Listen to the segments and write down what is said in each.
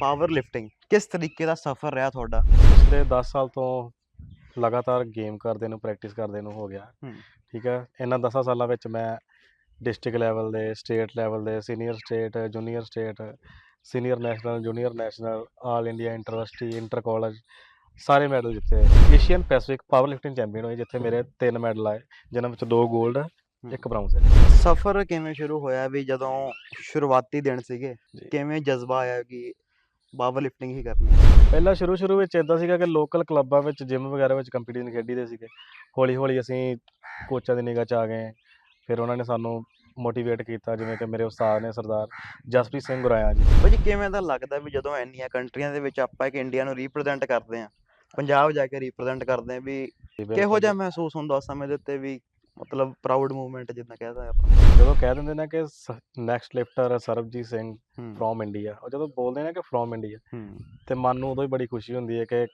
Power lifting ਕਿਸ ਤਰੀਕੇ ਦਾ ਸਫ਼ਰ ਰਿਹਾ ਤੁਹਾਡਾ? ਪਿਛਲੇ 10 ਸਾਲ ਤੋਂ ਲਗਾਤਾਰ ਗੇਮ ਕਰਦੇ ਨੂੰ ਪ੍ਰੈਕਟਿਸ ਕਰਦੇ ਨੂੰ ਹੋ ਗਿਆ। ਹੂੰ। ਠੀਕ ਹੈ ਇਹਨਾਂ 10 ਸਾਲਾਂ ਵਿੱਚ ਮੈਂ ਡਿਸਟ੍ਰਿਕਟ ਲੈਵਲ ਦੇ ਸਟੇਟ ਲੈਵਲ ਦੇ senior state junior state senior national junior national all India intervarsity inter college ਸਾਰੇ ਮੈਡਲ ਜਿੱਤੇ Asian Pacific power lifting champion ਹੋਏ ਜਿੱਥੇ ਮੇਰੇ ਤਿੰਨ ਮੈਡਲ ਆਏ ਜਿਨ੍ਹਾਂ ਵਿੱਚ ਦੋ 골ਡ ਇੱਕ ਬ੍ਰਾਊਨਜ਼ ਹੈ ਸਫ਼ਰ ਕਿਵੇਂ ਸ਼ੁਰੂ ਹੋਇਆ ਵੀ ਜਦੋਂ ਸ਼ੁਰੂਆਤੀ ਦਿਨ ਸੀਗੇ? ਜੀ। ਕਿਵੇਂ ਜਜ਼ਬਾ ਆਇਆ ਕਿ ਪਾਵਰ ਲਿਫਟਿੰਗ ਹੀ ਕਰਨੀ ਪਹਿਲਾਂ ਸ਼ੁਰੂ ਸ਼ੁਰੂ ਵਿੱਚ ਇਦਾਂ ਸੀਗਾ ਕਿ ਲੋਕਲ ਕਲੱਬਾਂ ਵਿੱਚ ਜਿਮ ਵਗੈਰਾ ਵਿੱਚ ਕੰਪੀਟੀਸ਼ਨ ਖੇਡੀਦੇ ਸੀਗੇ। ਹੌਲੀ ਹੌਲੀ ਅਸੀਂ ਕੋਚਾਂ ਦੀ ਨਿਗਾਹ 'ਚ ਆ ਗਏ। ਫਿਰ ਉਹਨਾਂ ਨੇ ਸਾਨੂੰ ਮੋਟੀਵੇਟ ਕੀਤਾ ਜਿਵੇਂ ਕਿ ਮੇਰੇ ਉਸਤਾਦ ਨੇ ਸਰਦਾਰ ਜਸਪ੍ਰੀਤ ਸਿੰਘ ਗੁਰਾਇਆ ਜੀ। ਭਾਜੀ ਕਿਵੇਂ ਦਾ ਲੱਗਦਾ ਵੀ ਜਦੋਂ ਇੰਨੀਆਂ ਕੰਟਰੀਆਂ ਦੇ ਵਿੱਚ ਆਪਾਂ ਇੱਕ ਇੰਡੀਆ ਨੂੰ ਰਿਪਰੈਜ਼ੈਂਟ ਕਰਦੇ ਆ ਪੰਜਾਬ ਜਾ ਕੇ ਰਿਪਰੈਜ਼ੈਂਟ ਕਰਦੇ ਆ ਵੀ ਕਿਹੋ ਜਿਹਾ ਮਹਿਸੂਸ ਹੁੰਦਾ ਉਸ ਸਮੇਂ ਦੇ ਉੱਤੇ ਵੀ ਮਤਲਬ ਪ੍ਰਾਊਡ ਮੂਵਮੈਂਟ ਜਿੱਦਾਂ ਕਹਿੰਦਾ ਆਪਾਂ। ਜਦੋਂ ਕਹਿ ਦਿੰਦੇ ਨੇ ਕਿ ਨੈਕਸਟ ਲਿਫਟਰ ਸਰਬਜੀਤ ਸਿੰਘ ਹੂੰ। ਫਰੋਮ ਇੰਡੀਆ ਉਹ ਜਦੋਂ ਬੋਲਦੇ ਨੇ ਕਿ ਫਰੋਮ ਇੰਡੀਆ ਹੂੰ। ਤੇ ਮਨ ਨੂੰ ਉਦੋਂ ਹੀ ਬੜੀ ਖੁਸ਼ੀ ਹੁੰਦੀ ਹੈ ਕਿ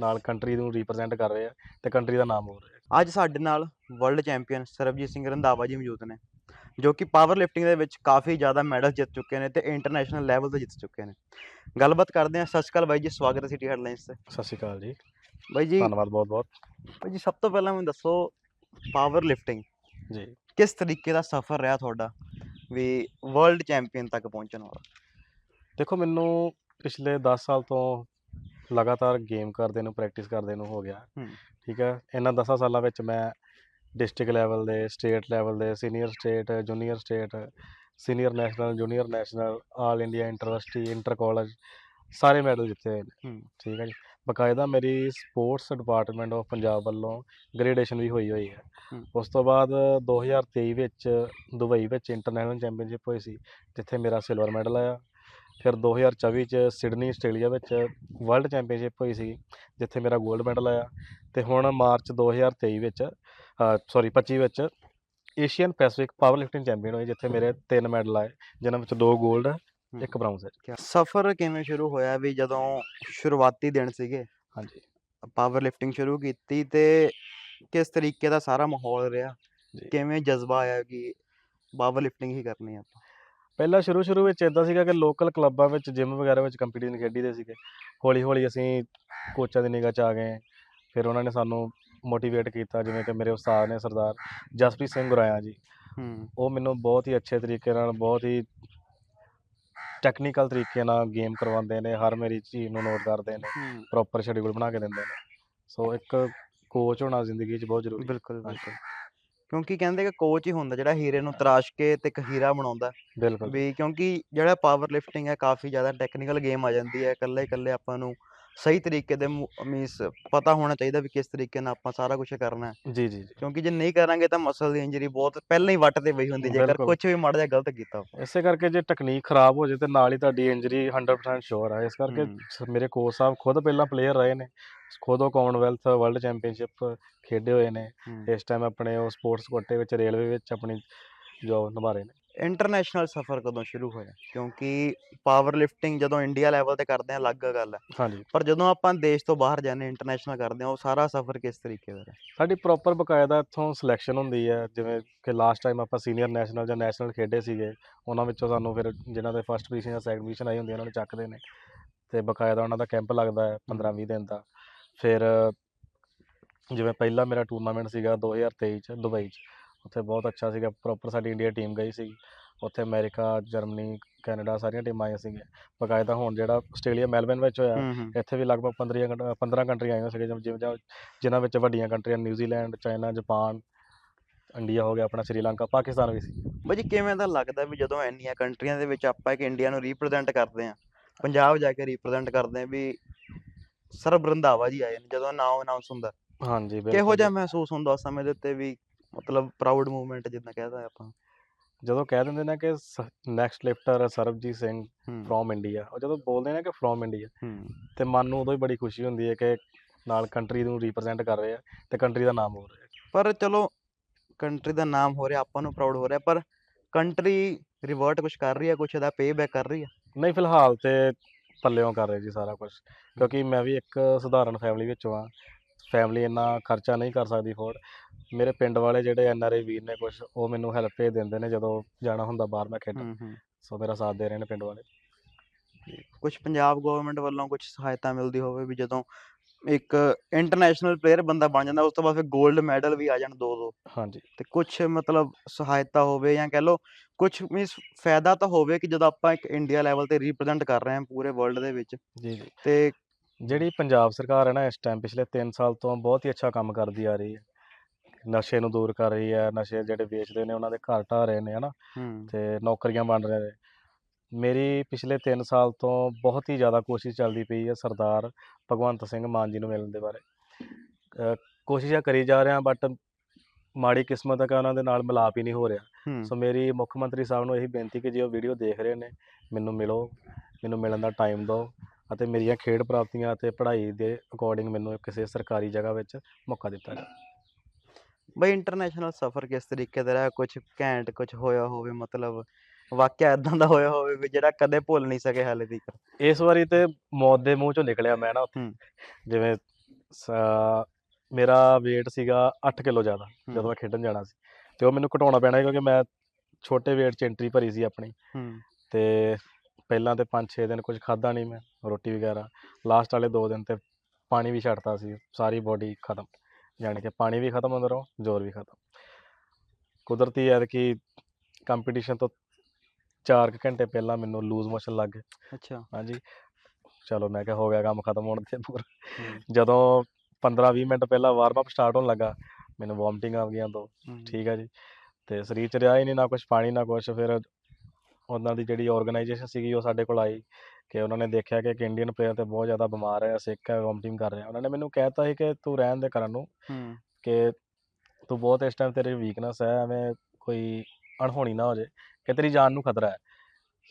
ਨਾਲ ਕੰਟਰੀ ਨੂੰ ਰਿਪਰੈਜ਼ੈਂਟ ਕਰ ਰਹੇ ਆ ਤੇ ਕੰਟਰੀ ਦਾ ਨਾਮ ਹੋ ਰਿਹਾ ਅੱਜ ਸਾਡੇ ਨਾਲ ਵਰਲਡ ਚੈਂਪੀਅਨ ਸਰਬਜੀਤ ਸਿੰਘ ਰੰਧਾਵਾ ਜੀ ਮੌਜੂਦ ਨੇ ਜੋ ਕਿ ਪਾਵਰ ਲਿਫਟਿੰਗ ਦੇ ਵਿੱਚ ਕਾਫੀ ਜ਼ਿਆਦਾ ਮੈਡਲ ਜਿੱਤ ਚੁੱਕੇ ਨੇ ਤੇ ਇੰਟਰਨੈਸ਼ਨਲ ਲੈਵਲ ਤੇ ਜਿੱਤ ਚੁੱਕੇ ਨੇ। ਗੱਲਬਾਤ ਕਰਦੇ ਹਾਂ। ਸਤਿ ਸ਼੍ਰੀ ਅਕਾਲ ਬਾਈ ਜੀ ਸਵਾਗਤ ਹੈ ਸਿਟੀ ਹੈਡਲਾਈਨਸ ਤੇ। ਸਤਿ ਸ਼੍ਰੀ ਅਕਾਲ ਜੀ। ਬਾਈ ਜੀ ਧੰਨਵਾਦ ਬਹੁਤ ਬਹੁਤ ਬਾਈ ਜੀ ਸਭ ਤੋਂ ਪਹਿਲਾਂ ਮੈਨੂੰ ਦੱਸੋ ਪਾਵਰ ਲਿਫਟਿੰਗ ਜੀ। ਕਿਸ ਤਰੀਕੇ ਦਾ ਸਫ਼ਰ ਰਿਹਾ ਤੁਹਾਡਾ ਵੀ ਵਰਲਡ ਚੈਂਪੀਅਨ ਤੱਕ ਪਹੁੰਚਣ ਵਾਲਾ? ਦੇਖੋ ਮੈਨੂੰ ਪਿਛਲੇ 10 ਸਾਲ ਤੋਂ ਲਗਾਤਾਰ ਗੇਮ ਕਰਦੇ ਨੂੰ ਪ੍ਰੈਕਟਿਸ ਕਰਦੇ ਨੂੰ ਹੋ ਗਿਆ। ਠੀਕ ਹੈ? ਇਹਨਾਂ 10 ਸਾਲਾਂ ਵਿੱਚ ਮੈਂ ਡਿਸਟ੍ਰਿਕਟ ਲੈਵਲ ਦੇ ਸਟੇਟ ਲੈਵਲ ਦੇ senior state junior state senior national junior national all India intervarsity inter college ਸਾਰੇ ਮੈਡਲ ਜਿੱਤੇ ਹੋਏ ਨੇ। ਹੂੰ। ਠੀਕ ਹੈ ਜੀ? ਬਕਾਇਦਾ ਮੇਰੀ ਸਪੋਰਟਸ ਡਿਪਾਰਟਮੈਂਟ ਆਫ ਪੰਜਾਬ ਵੱਲੋਂ ਗ੍ਰੇਡੇਸ਼ਨ ਵੀ ਹੋਈ ਹੋਈ ਹੈ। ਉਸ ਤੋਂ ਬਾਅਦ 2023 ਵਿੱਚ ਦੁਬਈ ਵਿੱਚ ਇੰਟਰਨੈਸ਼ਨਲ ਚੈਂਪੀਅਨਸ਼ਿਪ ਹੋਈ ਸੀ ਜਿੱਥੇ ਮੇਰਾ ਸਿਲਵਰ ਮੈਡਲ ਆਇਆ। ਫਿਰ 2024 ਚ ਸਿਡਨੀ ਆਸਟ੍ਰੇਲੀਆ ਵਿੱਚ ਵਰਲਡ ਚੈਂਪੀਅਨਸ਼ਿਪ ਹੋਈ ਸੀ ਜਿੱਥੇ ਮੇਰਾ 골ਡ ਮੈਡਲ ਆਇਆ। ਤੇ ਹੁਣ ਮਾਰਚ 2023 ਵਿੱਚ ਸੌਰੀ 25 ਵਿੱਚ Asian Pacific power lifting champion ਹੋਏ ਜਿੱਥੇ ਮੇਰੇ ਤਿੰਨ ਮੈਡਲ ਆਏ ਜਿਨ੍ਹਾਂ ਵਿੱਚ ਦੋ 골ਡ ਇੱਕ ਬ੍ਰਾਊਨਜ਼ ਹੈ ਕਿਆ- ਸਫ਼ਰ ਕਿਵੇਂ ਸ਼ੁਰੂ ਹੋਇਆ ਵੀ ਜਦੋਂ ਸ਼ੁਰੂਆਤੀ ਦਿਨ ਸੀਗੇ? ਹਾਂਜੀ। ਪਾਵਰ ਲਿਫਟਿੰਗ ਸ਼ੁਰੂ ਕੀਤੀ ਤੇ ਕਿਸ ਤਰੀਕੇ ਦਾ ਸਾਰਾ ਮਾਹੌਲ ਰਿਹਾ। ਕਿਵੇਂ ਜਜ਼ਬਾ ਆਇਆ ਕਿ ਪਾਵਰ ਲਿਫਟਿੰਗ ਹੀ ਕਰਨੀ ਆਪਾਂ? ਪਹਿਲਾਂ ਸ਼ੁਰੂ ਸ਼ੁਰੂ ਵਿੱਚ ਇਦਾਂ ਸੀਗਾ ਕਿ ਲੋਕਲ ਕਲੱਬਾਂ ਵਿੱਚ ਜਿਮ ਵਗੈਰਾ ਵਿੱਚ ਕੰਪੀਟੀਸ਼ਨ ਖੇਡੀਦੇ ਸੀਗੇ। ਹੌਲੀ ਹੌਲੀ ਅਸੀਂ ਕੋਚਾਂ ਦੀ ਨਿਗਾਹ 'ਚ ਆ ਗਏ। ਫਿਰ ਉਹਨਾਂ ਨੇ ਸਾਨੂੰ ਮੋਟੀਵੇਟ ਕੀਤਾ ਜਿਵੇਂ ਕਿ ਮੇਰੇ ਉਸਤਾਦ ਨੇ ਸਰਦਾਰ ਜਸਪ੍ਰੀਤ ਸਿੰਘ ਗੁਰਾਇਆ ਜੀ। ਉਹ ਮੈਨੂੰ ਬਹੁਤ ਹੀ ਅੱਛੇ ਤਰੀਕੇ ਨਾਲ ਬਹੁਤ ਹੀ ਟੈਕਨੀਕਲ ਤਰੀਕੇ ਨਾਲ ਗੇਮ ਕਰਵਾਉਂਦੇ ਨੇ ਹਰ ਮੇਰੀ ਚੀਜ਼ ਨੂੰ ਨੋਟ ਕਰਦੇ ਨੇ ਹੂੰ। ਪ੍ਰੋਪਰ ਸ਼ੈਡਿਊਲ ਬਣਾ ਕੇ ਦਿੰਦੇ ਨੇ। ਸੋ ਇੱਕ ਕੋਚ ਹੋਣਾ ਜ਼ਿੰਦਗੀ 'ਚ ਬਹੁਤ ਜ਼ਰੂਰੀ ਹੈ। ਬਿਲਕੁਲ ਬਿਲਕੁਲ। ਕਿਉਂਕਿ ਕਹਿੰਦੇ ਕਿ ਕੋਚ ਹੀ ਹੁੰਦਾ ਜਿਹੜਾ ਹੀਰੇ ਨੂੰ ਤਰਾਸ਼ ਕੇ ਤੇ ਇੱਕ ਹੀਰਾ ਬਣਾਉਂਦਾ। ਬਿਲਕੁਲ। ਵੀ ਕਿਉਂਕਿ ਜਿਹੜਾ ਪਾਵਰ ਲਿਫਟਿੰਗ ਹੈ ਕਾਫੀ ਜ਼ਿਆਦਾ ਟੈਕਨੀਕਲ ਗੇਮ ਆ ਜਾਂਦੀ ਹੈ ਇਕੱਲੇ ਇਕੱਲੇ ਆਪਾਂ ਨੂੰ ਸਹੀ ਤਰੀਕੇ ਦੇ ਮੀਨਸ ਪਤਾ ਹੋਣਾ ਚਾਹੀਦਾ ਵੀ ਕਿਸ ਤਰੀਕੇ ਨਾਲ ਆਪਾਂ ਸਾਰਾ ਕੁਝ ਕਰਨਾ ਹੈ। ਜੀ ਜੀ ਜੀ। ਕਿਉਂਕਿ ਜੇ ਨਹੀਂ ਕਰਾਂਗੇ ਤਾਂ ਮਸਲ ਦੀ ਇੰਜਰੀ ਬਹੁਤ ਪਹਿਲਾਂ ਹੀ ਵੱਟ ਤੇ ਪਈ ਹੁੰਦੀ ਜੇਕਰ। ਕੁਝ ਵੀ ਮਾੜਾ ਜਿਹਾ ਗਲਤ ਕੀਤਾ ਇਸੇ ਕਰਕੇ ਜੇ ਟੈਕਨੀਕ ਖਰਾਬ ਹੋ ਜੇ ਤੇ ਨਾਲ ਹੀ ਤੁਹਾਡੀ ਇੰਜਰੀ 100% ਸ਼ੋਰ ਹੈ ਇਸ ਕਰਕੇ ਮੇਰੇ ਕੋਚ ਸਾਹਿਬ ਖੁਦ ਪਹਿਲਾਂ ਪਲੇਅਰ ਰਹੇ ਨੇ। ਖੁਦ ਉਹ ਕਾਮਨਵੈਲਥ ਵਰਲਡ ਚੈਂਪੀਅਨਸ਼ਿਪ ਖੇਡੇ ਹੋਏ ਨੇ। ਇਸ ਟਾਈਮ ਆਪਣੇ ਉਹ ਸਪੋਰਟਸ ਕੋਟੇ ਵਿੱਚ ਰੇਲਵੇ ਵਿੱਚ ਆਪਣੀ ਜੋਬ ਨਿਭਾ ਰਹੇ ਨੇ। ਇੰਟਰਨੈਸ਼ਨਲ ਸਫ਼ਰ ਕਦੋਂ ਸ਼ੁਰੂ ਹੋਇਆ? ਕਿਉਂਕਿ ਪਾਵਰ ਲਿਫਟਿੰਗ ਜਦੋਂ ਇੰਡੀਆ ਲੈਵਲ ਤੇ ਕਰਦੇ ਆ ਅਲੱਗ ਗੱਲ ਹੈ। ਹਾਂਜੀ। ਪਰ ਜਦੋਂ ਆਪਾਂ ਦੇਸ਼ ਤੋਂ ਬਾਹਰ ਜਾਂਦੇ ਇੰਟਰਨੈਸ਼ਨਲ ਕਰਦੇ ਆ ਉਹ ਸਾਰਾ ਸਫ਼ਰ ਕਿਸ ਤਰੀਕੇ ਦਾ ਸਾਡੀ ਪ੍ਰੋਪਰ ਬਕਾਇਦਾ ਇੱਥੋਂ ਸਿਲੈਕਸ਼ਨ ਹੁੰਦੀ ਹੈ। ਜਿਵੇਂ ਕਿ ਲਾਸਟ ਟਾਈਮ ਆਪਾਂ ਸੀਨੀਅਰ ਨੈਸ਼ਨਲ ਜਾਂ ਨੈਸ਼ਨਲ ਖੇਡੇ ਸੀਗੇ ਉਹਨਾਂ ਵਿੱਚੋਂ ਸਾਨੂੰ ਫਿਰ ਜਿਨ੍ਹਾਂ ਦੇ ਫਸਟ ਪੋਜੀਸ਼ਨ ਜਾਂ ਸੈਕੰਡ ਪੋਜੀਸ਼ਨ ਆਈ ਹੁੰਦੀ ਹੈ ਉਹਨਾਂ ਨੂੰ ਚੱਕਦੇ ਨੇ। ਤੇ ਬਕਾਇਦਾ ਉਹਨਾਂ ਦਾ ਕੈਂਪ ਲੱਗਦਾ ਹੈ 15-20 ਦਿਨ ਦਾ। ਫਿਰ ਜਿਵੇਂ ਪਹਿਲਾ ਮੇਰਾ ਟੂਰਨਾਮੈਂਟ ਸੀਗਾ 2023 ਚ ਦੁਬਈ ਚ। ਉੱਥੇ ਬਹੁਤ ਅੱਛਾ ਸੀਗਾ ਪ੍ਰੋਪਰ ਸਾਡੀ ਇੰਡੀਆ ਟੀਮ ਗਈ ਸੀ ਉੱਥੇ ਅਮਰੀਕਾ ਜਰਮਨੀ ਕੈਨੇਡਾ ਸਾਰੀਆਂ ਟੀਮਾਂ ਆਈਆਂ ਸੀਗੀਆਂ। ਬਕਾਇਦਾ ਹੁਣ ਜਿਹੜਾ ਆਸਟ੍ਰੇਲੀਆ ਮੈਲਬਨ ਵਿੱਚ ਹੋਇਆ ਇੱਥੇ ਵੀ ਲਗਭਗ 15 ਕੰਟ- 15 ਕੰਟਰੀਆਂ ਆਈਆਂ ਸੀਗੀਆਂ ਜਿਵੇਂ ਜਿਨ੍ਹਾਂ ਵਿੱਚ ਵੱਡੀਆਂ ਕੰਟਰੀਆਂ ਨਿਊਜ਼ੀਲੈਂਡ ਚਾਈਨਾ ਜਾਪਾਨ ਇੰਡੀਆ ਹੋ ਗਿਆ ਆਪਣਾ ਸ੍ਰੀਲੰਕਾ ਪਾਕਿਸਤਾਨ ਵੀ ਸੀ। ਬਾਜੀ ਕਿਵੇਂ ਦਾ ਲੱਗਦਾ ਵੀ ਜਦੋਂ ਇੰਨੀਆਂ ਕੰਟਰੀਆਂ ਦੇ ਵਿੱਚ ਆਪਾਂ ਇੱਕ ਇੰਡੀਆ ਨੂੰ ਰਿਪਰੈਜ਼ੈਂਟ ਕਰਦੇ ਆ ਪੰਜਾਬ ਜਾ ਕੇ ਰਿਪਰੈਜ਼ੈਂਟ ਕਰਦੇ ਆ ਵੀ ਸਰਬ ਰੰਧਾਵਾ ਜੀ ਆਏ ਨੇ ਜਦੋਂ ਨਾਮ ਅਨਾਉਂਸ ਹੁੰਦਾ। ਹਾਂਜੀ ਕਿਹੋ ਬਿਲਕੁਲ ਜਿਹਾ ਜੀ। ਮਹਿਸੂਸ ਹੁੰਦਾ ਉਸ ਸਮੇਂ ਦੇ ਉੱਤੇ ਵੀ ਮਤਲਬ ਪ੍ਰਾਊਡ ਮੂਵਮੈਂਟ ਜਿੱਦਾਂ ਕਹਿੰਦਾ ਆਪਾਂ। ਜਦੋਂ ਕਹਿ ਦਿੰਦੇ ਨੇ ਕਿ next lifter Sarabjit Singh from India ਉਹ ਜਦੋਂ ਬੋਲਦੇ ਨੇ ਕਿ ਫਰੋਮ ਇੰਡੀਆ ਤੇ ਮਨ ਨੂੰ ਉਦੋਂ ਹੀ ਬੜੀ ਖੁਸ਼ੀ ਹੁੰਦੀ ਹੈ ਕਿ ਨਾਲ ਕੰਟਰੀ ਨੂੰ ਰਿਪਰੈਜ਼ੈਂਟ ਕਰ ਰਹੇ ਆ ਤੇ ਕੰਟਰੀ ਦਾ ਨਾਮ ਹੋ ਰਿਹਾ ਪਰ ਚਲੋ ਕੰਟਰੀ ਦਾ ਨਾਮ ਹੋ ਰਿਹਾ ਆਪਾਂ ਨੂੰ ਪ੍ਰਾਊਡ ਹੋ ਰਿਹਾ ਪਰ ਕੰਟਰੀ ਰਿਵਰਟ ਕੁਝ ਕਰ ਰਹੀ ਹੈ ਕੁਝ ਇਹਦਾ ਪੇ ਬੈਕ ਕਰ ਰਹੀ ਹੈ? ਨਹੀਂ ਫਿਲਹਾਲ ਤੇ ਪੱਲਿਓਂ ਕਰ ਰਹੇ ਜੀ ਸਾਰਾ ਕੁਝ ਕਿਉਂਕਿ ਮੈਂ ਵੀ ਇੱਕ ਸਧਾਰਨ ਫੈਮਿਲੀ ਵਿੱਚੋਂ ਆ ਫੈਮਿਲੀ ਇੰਨਾ ਖਰਚਾ ਨਹੀਂ ਕਰ ਸਕਦੀ ਫੋਰਡ ਮੇਰੇ ਪਿੰਡ ਵਾਲੇ ਜਿਹੜੇ ਐਨ ਆਰ ਆਈ ਵੀਰ ਨੇ ਕੁਝ ਉਹ ਮੈਨੂੰ ਹੈਲਪ ਭੇਜ ਦਿੰਦੇ ਨੇ ਜਦੋਂ ਜਾਣਾ ਹੁੰਦਾ ਬਾਹਰ ਮੈਂ ਖੇਡਣ। ਸੋ ਮੇਰਾ ਸਾਥ ਦੇ ਰਹੇ ਨੇ ਪਿੰਡ ਵਾਲੇ। ਕੁਝ ਪੰਜਾਬ ਗਵਰਨਮੈਂਟ ਵੱਲੋਂ ਕੁਝ ਸਹਾਇਤਾ ਮਿਲਦੀ ਹੋਵੇ ਵੀ ਜਦੋਂ ਇੱਕ ਇੰਟਰਨੈਸ਼ਨਲ ਪਲੇਅਰ ਬੰਦਾ ਬਣ ਜਾਂਦਾ ਉਸ ਤੋਂ ਬਾਅਦ ਫਿਰ 골ਡ ਮੈਡਲ ਵੀ ਆ ਜਾਣ 2-2 ਹਾਂਜੀ। ਤੇ ਕੁਝ ਮਤਲਬ ਸਹਾਇਤਾ ਹੋਵੇ ਜਾਂ ਕਹਿ ਲਓ ਕੁਝ ਮੀਨਸ ਫਾਇਦਾ ਤਾਂ ਹੋਵੇ ਕਿ ਜਦੋਂ ਆਪਾਂ ਇੱਕ ਇੰਡੀਆ ਲੈਵਲ ਤੇ ਰਿਪਰੈਜ਼ੈਂਟ ਕਰ ਰਹੇ ਹਾਂ ਪੂਰੇ ਵਰਲਡ ਦੇ ਵਿੱਚ। ਜੀ ਜੀ। ਤੇ ਜਿਹੜੀ ਪੰਜਾਬ ਸਰਕਾਰ ਹੈ ਨਾ ਇਸ ਟਾਈਮ ਪਿਛਲੇ 3 ਸਾਲ ਤੋਂ ਬਹੁਤ ਹੀ ਅੱਛਾ ਕੰਮ ਕਰਦੀ ਆ ਰਹੀ ਹੈ। ਨਸ਼ੇ ਨੂੰ ਦੂਰ ਕਰ ਰਹੀ ਹੈ ਨਸ਼ੇ ਜਿਹੜੇ ਵੇਚਦੇ ਨੇ ਉਹਨਾਂ ਦੇ ਘਰ ਢਾਹ ਰਹੇ ਨੇ ਹਨਾ ਤੇ ਨੌਕਰੀਆਂ ਬਣ ਰਹੇ ਨੇ। ਮੇਰੀ ਪਿਛਲੇ 3 ਸਾਲ ਤੋਂ ਬਹੁਤ ਹੀ ਜ਼ਿਆਦਾ ਕੋਸ਼ਿਸ਼ ਚੱਲਦੀ ਪਈ ਹੈ ਸਰਦਾਰ ਭਗਵੰਤ ਸਿੰਘ ਮਾਨ ਜੀ ਨੂੰ ਮਿਲਣ ਦੇ ਬਾਰੇ। ਕੋਸ਼ਿਸ਼ਾਂ ਕਰੀ ਜਾ ਰਹੇ ਹਾਂ ਬਟ ਮਾੜੀ ਕਿਸਮਤ ਹੈ ਕਿ ਉਹਨਾਂ ਦੇ ਨਾਲ ਮਿਲਾਪ ਹੀ ਨਹੀਂ ਹੋ ਰਿਹਾ। ਸੋ ਮੇਰੀ ਮੁੱਖ ਮੰਤਰੀ ਸਾਹਿਬ ਨੂੰ ਇਹੀ ਬੇਨਤੀ ਕਿ ਜੇ ਉਹ ਵੀਡੀਓ ਦੇਖ ਰਹੇ ਨੇ ਮੈਨੂੰ ਮਿਲੋ ਮੈਨੂੰ ਮਿਲਣ ਦਾ ਟਾਈਮ ਦਿਓ। ਅਤੇ ਮੇਰੀਆਂ ਖੇਡ ਪ੍ਰਾਪਤੀਆਂ ਅਤੇ ਪੜ੍ਹਾਈ ਦੇ ਅਕੋਰਡਿੰਗ ਮੈਨੂੰ ਕਿਸੇ ਸਰਕਾਰੀ ਜਗ੍ਹਾ ਵਿੱਚ ਮੌਕਾ ਦਿੱਤਾ ਜਾਵੇ। ਬਈ ਇੰਟਰਨੈਸ਼ਨਲ ਸਫ਼ਰ ਕਿਸ ਤਰੀਕੇ ਦਾ ਰਿਹਾ? ਕੁਝ ਘੈਂਟ ਕੁਝ ਹੋਇਆ ਹੋਵੇ ਮਤਲਬ ਵਾਕਿਆ ਇਦਾਂ ਦਾ ਹੋਇਆ ਹੋਵੇ ਵੀ ਜਿਹੜਾ ਕਦੇ ਭੁੱਲ ਨਹੀਂ ਸਕੇ ਹਾਲੇ ਤੱਕ? ਇਸ ਵਾਰੀ ਤੇ ਮੌਤ ਦੇ ਮੂੰਹ ਚੋਂ ਨਿਕਲਿਆ ਮੈਂ ਨਾ ਉੱਥੇ। ਹੂੰ। ਜਿਵੇਂ ਸ- ਮੇਰਾ weight ਸੀਗਾ 8 ਕਿਲੋ ਜ਼ਿਆਦਾ ਜਦੋਂ ਮੈਂ ਖੇਡਣ ਜਾਣਾ ਸੀ। ਤੇ ਉਹ ਮੈਨੂੰ ਘਟਾਉਣਾ ਪੈਣਾ ਸੀ ਕਿਉਂਕਿ ਮੈਂ ਛੋਟੇ weight 'ਚ ਐਂਟਰੀ ਭਰੀ ਸੀ ਆਪਣੀ। ਹੂੰ। ਤੇ ਪਹਿਲਾਂ ਤੇ 5-6 ਦਿਨ ਕੁਝ ਖਾਦਾ ਨਹੀਂ ਮੈਂ ਰੋਟੀ ਵਗੈਰਾ। ਲਾਸਟ ਵਾਲੇ 2 ਦਿਨ ਤੇ ਪਾਣੀ ਵੀ ਛੱਡਤਾ ਸੀ ਸਾਰੀ ਬੋਡੀ ਖਤਮ। ਯਾਨੀ ਕਿ ਪਾਣੀ ਵੀ ਖਤਮ ਅੰਦਰੋਂ ਜ਼ੋਰ ਵੀ ਖਤਮ। ਕੁਦਰਤੀ ਹੈ ਕਿ ਕੰਪੀਟੀਸ਼ਨ ਤੋਂ 4 ਘੰਟੇ ਪਹਿਲਾਂ ਮੈਨੂੰ ਲੂਜ਼ ਮੋਸ਼ਨ ਲੱਗ ਗਏ। ਅੱਛਾ। ਹਾਂਜੀ। ਚਲੋ ਮੈਂ ਕਿਹਾ ਹੋ ਗਿਆ ਕੰਮ ਖਤਮ ਹੋਣ ਤੇ ਪੂਰਾ ਜਦੋਂ 15-20 ਮਿੰਟ ਪਹਿਲਾਂ ਵਾਰਮ ਅਪ ਸਟਾਰਟ ਹੋਣ ਲੱਗਾ ਮੈਨੂੰ ਵੋਮਟਿੰਗ ਆ ਗਈਆਂ ਹੂੰ, ਠੀਕ ਹੈ ਜੀ। ਤੇ ਸਰੀਰ ਚ ਰਿਹਾ ਹੀ ਨਹੀਂ ਨਾ ਕੁਝ ਪਾਣੀ ਨਾ ਕੁਝ ਫਿਰ ਉਹਨਾਂ ਦੀ ਜਿਹੜੀ ਆਰਗੇਨਾਈਜੇਸ਼ਨ ਸੀਗੀ ਉਹ ਸਾਡੇ ਕੋਲ ਆਈ ਕਿ ਉਹਨਾਂ ਨੇ ਦੇਖਿਆ ਕਿ ਇੱਕ ਇੰਡੀਅਨ ਪਲੇਅਰ ਤੇ ਬਹੁਤ ਜ਼ਿਆਦਾ ਬਿਮਾਰ ਹੈ ਸਿੱਖ ਹੈ ਹੋਮ ਕਰ ਰਿਹਾ। ਉਹਨਾਂ ਨੇ ਮੈਨੂੰ ਕਹਿ ਕਹਿਤਾ ਸੀ ਕਿ ਤੂੰ ਰਹਿਣ ਦੇ ਕਰਨ ਨੂੰ ਕਿ ਤੂੰ ਬਹੁਤ ਇਸ ਟਾਈਮ ਤੇਰੇ ਵੀਕਨੈਸ ਹੈ ਐਵੇਂ ਕੋਈ ਅਣਹੋਣੀ ਨਾ ਹੋ ਜਾਏ ਕਿ ਤੇਰੀ ਜਾਨ ਨੂੰ ਖਤਰਾ ਹੈ।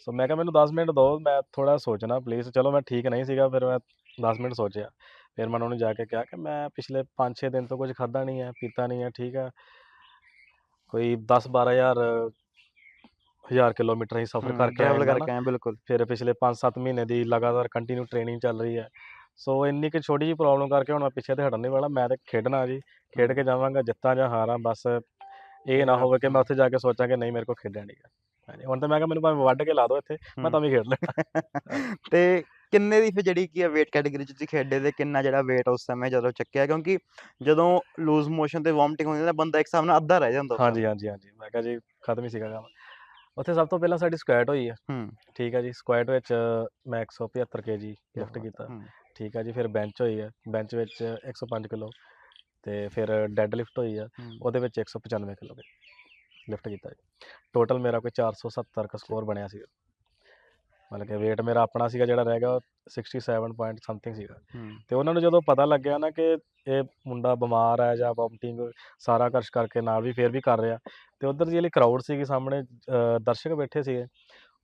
ਸੋ ਮੈਂ ਕਿਹਾ ਮੈਨੂੰ 10 ਮਿੰਟ ਦਿਓ ਮੈਂ ਥੋੜਾ ਸੋਚਣਾ ਪਲੀਜ਼ ਚਲੋ ਮੈਂ ਠੀਕ ਨਹੀਂ ਸੀਗਾ ਫਿਰ ਮੈਂ 10 ਮਿੰਟ ਸੋਚਿਆ। ਫਿਰ ਮੈਂ ਉਹਨਾਂ ਨੂੰ ਜਾ ਕੇ ਕਿਹਾ ਕਿ ਮੈਂ ਪਿਛਲੇ 5-6 ਦਿਨ ਤੋਂ ਕੁਝ ਖਾਦਾ ਨਹੀਂ ਹੈ ਪੀਤਾ ਨਹੀਂ ਹੈ ਠੀਕ ਹੈ। ਕੋਈ 10-12000 1000 ਕਿਲੋਮੀਟਰ ਹੀ ਸਫ਼ਰ ਕਰਕੇ ਆਏ ਟਰੈਵਲ ਹਾਂ ਕਰਕੇ ਆਏ ਬਿਲਕੁਲ। ਫਿਰ ਪਿਛਲੇ 5-7 ਮਹੀਨੇ ਦੀ ਲਗਾਤਾਰ ਕੰਟੀਨਿਊ ਟ੍ਰੇਨਿੰਗ ਚੱਲ ਰਹੀ ਹੈ। ਸੋ ਇੰਨੀ ਕਿ ਛੋਟੀ ਜਿਹੀ ਪ੍ਰੋਬਲਮ ਕਰਕੇ ਹੁਣ ਮੈਂ ਪਿੱਛੇ ਤੇ ਹਟਣ ਨਹੀਂ ਵਾਲਾ ਮੈਂ ਤਾਂ ਖੇਡਣਾ ਜੀ। ਖੇਡ ਕੇ ਜਾਵਾਂਗਾ ਜਿੱਤਾਂ ਜਾਂ ਹਾਰਾਂ ਬਸ ਇਹ ਨਾ ਹੋਵੇ ਕਿ ਮੈਂ ਉੱਥੇ ਜਾ ਕੇ ਸੋਚਾਂ ਕਿ ਨਹੀਂ ਮੇਰੇ ਕੋਲ ਖੇਡਣ ਨਹੀਂ ਗਾ। ਹਾਂਜੀ ਹੁਣ ਤਾਂ ਮੈਂ ਕਿਹਾ ਮੈਨੂੰ ਭਾਵੇਂ ਵੱਢ ਕੇ ਲਾ ਦਿਓ ਇੱਥੇ ਮੈਂ ਤਾਂ ਵੀ ਖੇਡ ਲੈਣਾ ਤੇ ਕਿੰਨੇ ਦੀ ਫਿਰ ਜਿਹੜੀ ਕੀ ਹੈ weight category ਚ ਤੁਸੀਂ ਖੇਡੇ ਤੇ ਕਿੰਨਾ ਜਿਹੜਾ weight ਉਸ ਸਮੇਂ ਜਦੋਂ ਚੱਕਿਆ? ਕਿਉਂਕਿ ਜਦੋਂ ਲੂਜ਼ ਮੋਸ਼ਨ ਤੇ ਵੋਮਟਿੰਗ ਹੁੰਦੀ ਹੈ ਤਾਂ ਬੰਦਾ ਇੱਕ ਹਿਸਾਬ ਨਾਲ ਅੱਧਾ ਰਹਿ ਜਾਂਦਾ ਹਾਂਜੀ ਹਾਂਜੀ ਹਾਂਜੀ। ਮੈਂ ਕਿਹਾ ਜੀ ਖਤਮ ਹੀ ਸੀਗਾ ਕੰਮ। ਉੱਥੇ ਸਭ ਤੋਂ ਪਹਿਲਾਂ ਸਾਡੀ ਸਕੁਐਟ ਹੋਈ ਹੈ ਹੂੰ। ਠੀਕ ਹੈ ਜੀ ਸਕੁਐਟ ਵਿੱਚ ਮੈਂ 175 ਕੇਜੀ ਲਿਫਟ ਕੀਤਾ। ਹੂੰ, ਠੀਕ ਹੈ ਜੀ ਫਿਰ ਬੈਂਚ ਹੋਈ ਹੈ ਬੈਂਚ ਵਿੱਚ 105 ਕਿਲੋ ਤੇ ਫਿਰ ਡੈੱਡ ਲਿਫਟ ਹੋਈ ਹੈ ਹੂੰ, ਉਹਦੇ ਵਿੱਚ 195 ਕਿਲੋ ਲਿਫਟ ਕੀਤਾ ਜੀ। ਟੋਟਲ ਮੇਰਾ ਕੋਈ 470 ਕ ਸਕੋਰ ਬਣਿਆ ਸੀ ਮਤਲਬ ਕਿ weight ਮੇਰਾ ਆਪਣਾ ਸੀਗਾ ਜਿਹੜਾ ਰਹਿ ਗਿਆ ਉਹ 67 ਪੁਆਇੰਟ ਸਮਥਿੰਗ ਸੀਗਾ ਤੇ ਉਹਨਾਂ ਨੂੰ ਜਦੋਂ ਪਤਾ ਲੱਗਿਆ ਨਾ ਕਿ ਇਹ ਮੁੰਡਾ ਬਿਮਾਰ ਹੈ ਜਾਂ ਵੋਮਟਿੰਗ ਸਾਰਾ ਕੁਛ ਕਰਕੇ ਨਾਲ ਵੀ ਫੇਰ ਵੀ ਕਰ ਰਿਹਾ ਤੇ ਉਧਰ ਦੀ ਜਿਹੜੀ ਕਰਾਊਡ ਸੀਗੀ ਸਾਹਮਣੇ ਦਰਸ਼ਕ ਬੈਠੇ ਸੀਗੇ।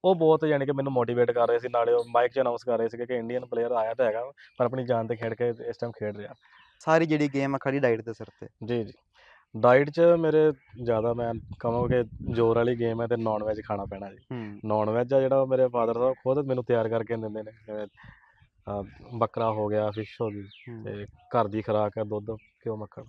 ਉਹ ਬਹੁਤ ਯਾਨੀ ਕਿ ਮੈਨੂੰ ਮੋਟੀਵੇਟ ਕਰ ਰਹੇ ਸੀ ਨਾਲੇ ਉਹ ਮਾਈਕ 'ਚ ਅਨਾਉਂਸ ਕਰ ਰਹੇ ਸੀਗੇ ਕਿ ਇੰਡੀਅਨ ਪਲੇਅਰ ਆਇਆ ਤਾਂ ਹੈਗਾ ਪਰ ਆਪਣੀ ਜਾਨ ਤੇ ਖੇਡ ਕੇ ਇਸ ਟਾਈਮ ਖੇਡ ਰਿਹਾ। ਸਾਰੀ ਜਿਹੜੀ ਗੇਮ ਆ ਖੜੀ ਡਾਈਟ ਦੇ ਸਿਰ ਤੇ। ਜੀ ਜੀ। ਡਾਈਟ 'ਚ ਮੇਰੇ ਜ਼ਿਆਦਾ ਮੈਂ ਕਹਾਂਗਾ ਕਿ ਜ਼ੋਰ ਵਾਲੀ ਗੇਮ ਹੈ ਤੇ ਨਾਨ ਵੈਜ ਖਾਣਾ ਪੈਣਾ ਜੀ। ਨਾਨ ਵੈਜ ਆ ਜਿਹੜਾ ਮੇਰੇ ਫਾਦਰ ਸਾਹਿਬ ਖੁਦ ਮੈਨੂੰ ਤਿਆਰ ਕਰਕੇ ਦਿੰਦੇ ਨੇ ਜਿਵੇਂ ਬੱਕਰਾ ਹੋ ਗਿਆ ਫਿਸ਼ ਹੋ ਗਈ। ਤੇ ਘਰ ਦੀ ਖੁਰਾਕ ਹੈ ਦੁੱਧ ਘਿਓ ਮੱਖਣ।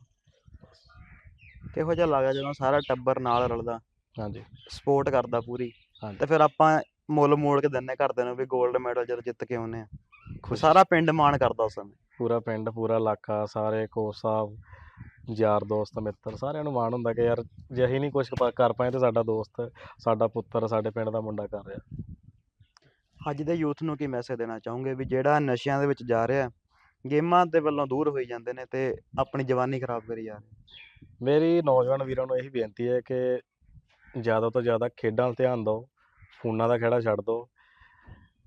ਕਿਹੋ ਜਿਹਾ ਲੱਗਦਾ ਜਦੋਂ ਸਾਰਾ ਟੱਬਰ ਨਾਲ ਰਲਦਾ? ਹਾਂਜੀ। ਸਪੋਰਟ ਕਰਦਾ ਪੂਰੀ। ਤੇ ਫਿਰ ਆਪਾਂ ਮੁੱਲ ਮੋੜ ਕੇ ਦਿੰਨੇ ਘਰਦਿਆਂ ਨੂੰ ਵੀ 골ਡ ਮੈਡਲ ਜਦੋਂ ਜਿੱਤ ਕੇ ਆਉਨੇ ਆ। ਸਾਰਾ ਪਿੰਡ ਮਾਣ ਕਰਦਾ ਉਸ ਸਮੇਂ। ਪੂਰਾ ਪਿੰਡ ਪੂਰਾ ਇਲਾਕਾ ਸਾਰੇ ਕੋਚ ਸਾਹਿਬ ਯਾਰ ਦੋਸਤ ਮਿੱਤਰ ਸਾਰਿਆਂ ਨੂੰ ਮਾਣ ਹੁੰਦਾ ਕਿ ਯਾਰ ਜੇ ਅਸੀਂ ਨਹੀਂ ਕੁਝ ਕਰ ਪਾਏ ਤੇ ਸਾਡਾ ਦੋਸਤ ਸਾਡਾ ਪੁੱਤਰ ਸਾਡੇ ਪਿੰਡ ਦਾ ਮੁੰਡਾ ਕਰ ਰਿਹਾ। ਅੱਜ ਦੇ ਯੂਥ ਨੂੰ ਕੀ ਮੈਸੇਜ ਦੇਣਾ ਚਾਹੋਗੇ ਵੀ ਜਿਹੜਾ ਨਸ਼ਿਆਂ ਦੇ ਵਿੱਚ ਜਾ ਰਿਹਾ ਗੇਮਾਂ ਦੇ ਵੱਲੋਂ ਦੂਰ ਹੋਈ ਜਾਂਦੇ ਨੇ ਤੇ ਆਪਣੀ ਜਵਾਨੀ ਖਰਾਬ ਕਰੀ ਜਾ ਰਹੇ ਮੇਰੀ ਨੌਜਵਾਨ ਵੀਰਾਂ ਨੂੰ ਇਹੀ ਬੇਨਤੀ ਹੈ ਕਿ ਜ਼ਿਆਦਾ ਤੋਂ ਜ਼ਿਆਦਾ ਖੇਡਾਂ ਧਿਆਨ ਦਿਓ ਫੋਨਾਂ ਦਾ ਖੇੜਾ ਛੱਡ ਦਿਓ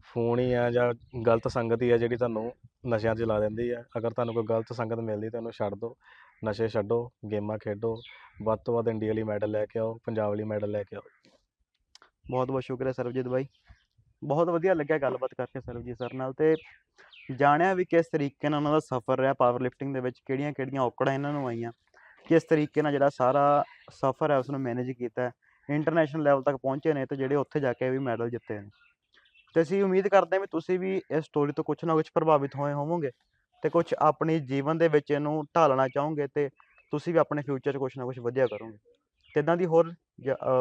ਫੋਨ ਹੀ ਆ ਜਾਂ ਗਲਤ ਸੰਗਤ ਹੀ ਆ ਜਿਹੜੀ ਤੁਹਾਨੂੰ ਨਸ਼ਿਆਂ 'ਚ ਲਾ ਦਿੰਦੀ ਆ। ਅਗਰ ਤੁਹਾਨੂੰ ਕੋਈ ਗਲਤ ਸੰਗਤ ਮਿਲਦੀ ਤਾਂ ਉਹਨੂੰ ਛੱਡ ਦਿਓ ਨਸ਼ੇ ਛੱਡੋ, ਗੇਮਾਂ ਖੇਡੋ, ਵੱਧ ਤੋਂ ਵੱਧ ਇੰਡੀਆ ਲਈ ਮੈਡਲ ਲੈ ਕੇ ਆਓ, ਪੰਜਾਬ ਲਈ ਮੈਡਲ ਲੈ ਕੇ ਆਓ। ਬਹੁਤ ਬਹੁਤ ਸ਼ੁਕਰੀਆ ਸਰਬਜੀਤ ਬਾਈ। ਬਹੁਤ ਵਧੀਆ ਲੱਗਿਆ ਗੱਲਬਾਤ ਕਰਕੇ ਸਰਬਜੀਤ ਸਰ ਨਾਲ ਤੇ ਜਾਣਿਆ ਵੀ ਕਿਸ ਤਰੀਕੇ ਨਾਲ ਉਹਨਾਂ ਦਾ ਸਫ਼ਰ ਰਿਹਾ ਪਾਵਰ ਲਿਫਟਿੰਗ ਦੇ ਵਿੱਚ, ਕਿਹੜੀਆਂ ਕਿਹੜੀਆਂ ਔਕੜਾਂ ਇਹਨਾਂ ਨੂੰ ਆਈਆਂ, ਕਿਸ ਤਰੀਕੇ ਨਾਲ ਜਿਹੜਾ ਸਾਰਾ ਸਫ਼ਰ ਹੈ ਉਸ ਨੂੰ ਮੈਨੇਜ ਕੀਤਾ ਇੰਟਰਨੈਸ਼ਨਲ ਲੈਵਲ ਤੱਕ ਪਹੁੰਚੇ ਨੇ ਤੇ ਜਿਹੜੇ ਉੱਥੇ ਜਾ ਕੇ ਵੀ ਮੈਡਲ ਜਿੱਤੇ ਨੇ। ਤੇ ਅਸੀਂ ਉਮੀਦ ਕਰਦੇ ਹਾਂ ਵੀ ਤੁਸੀਂ ਵੀ ਇਸ ਸਟੋਰੀ ਤੋਂ ਕੁਝ ਨਾ ਕੁਝ ਪ੍ਰਭਾਵਿਤ ਹੋਏ ਹੋਵੋਗੇ ਤੇ ਕੁਝ ਆਪਣੀ ਜੀਵਨ ਦੇ ਵਿੱਚ ਇਹਨੂੰ ਢਾਲਣਾ ਚਾਹੋਗੇ ਤੇ ਤੁਸੀਂ ਵੀ ਆਪਣੇ ਫਿਊਚਰ 'ਚ ਕੁਝ ਨਾ ਕੁਝ ਵਧੀਆ ਕਰੋਗੇ। ਤੇ ਇਦਾਂ ਦੀ ਹੋਰ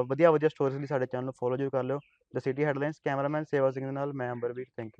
ਵਧੀਆ ਵਧੀਆ ਸਟੋਰੀਜ਼ ਲਈ ਸਾਡੇ ਚੈਨਲ ਨੂੰ ਫੋਲੋ ਜ਼ਰੂਰ ਕਰ ਲਿਓ। ਦ ਸਿਟੀ ਹੈਡਲਾਈਨਸ ਕੈਮਰਾਮੈਨ ਸੇਵਾ ਸਿੰਘ ਦੇ ਨਾਲ, ਮੈਂ ਅੰਬਰਵੀਰ ਥੈਂਕ ਯੂ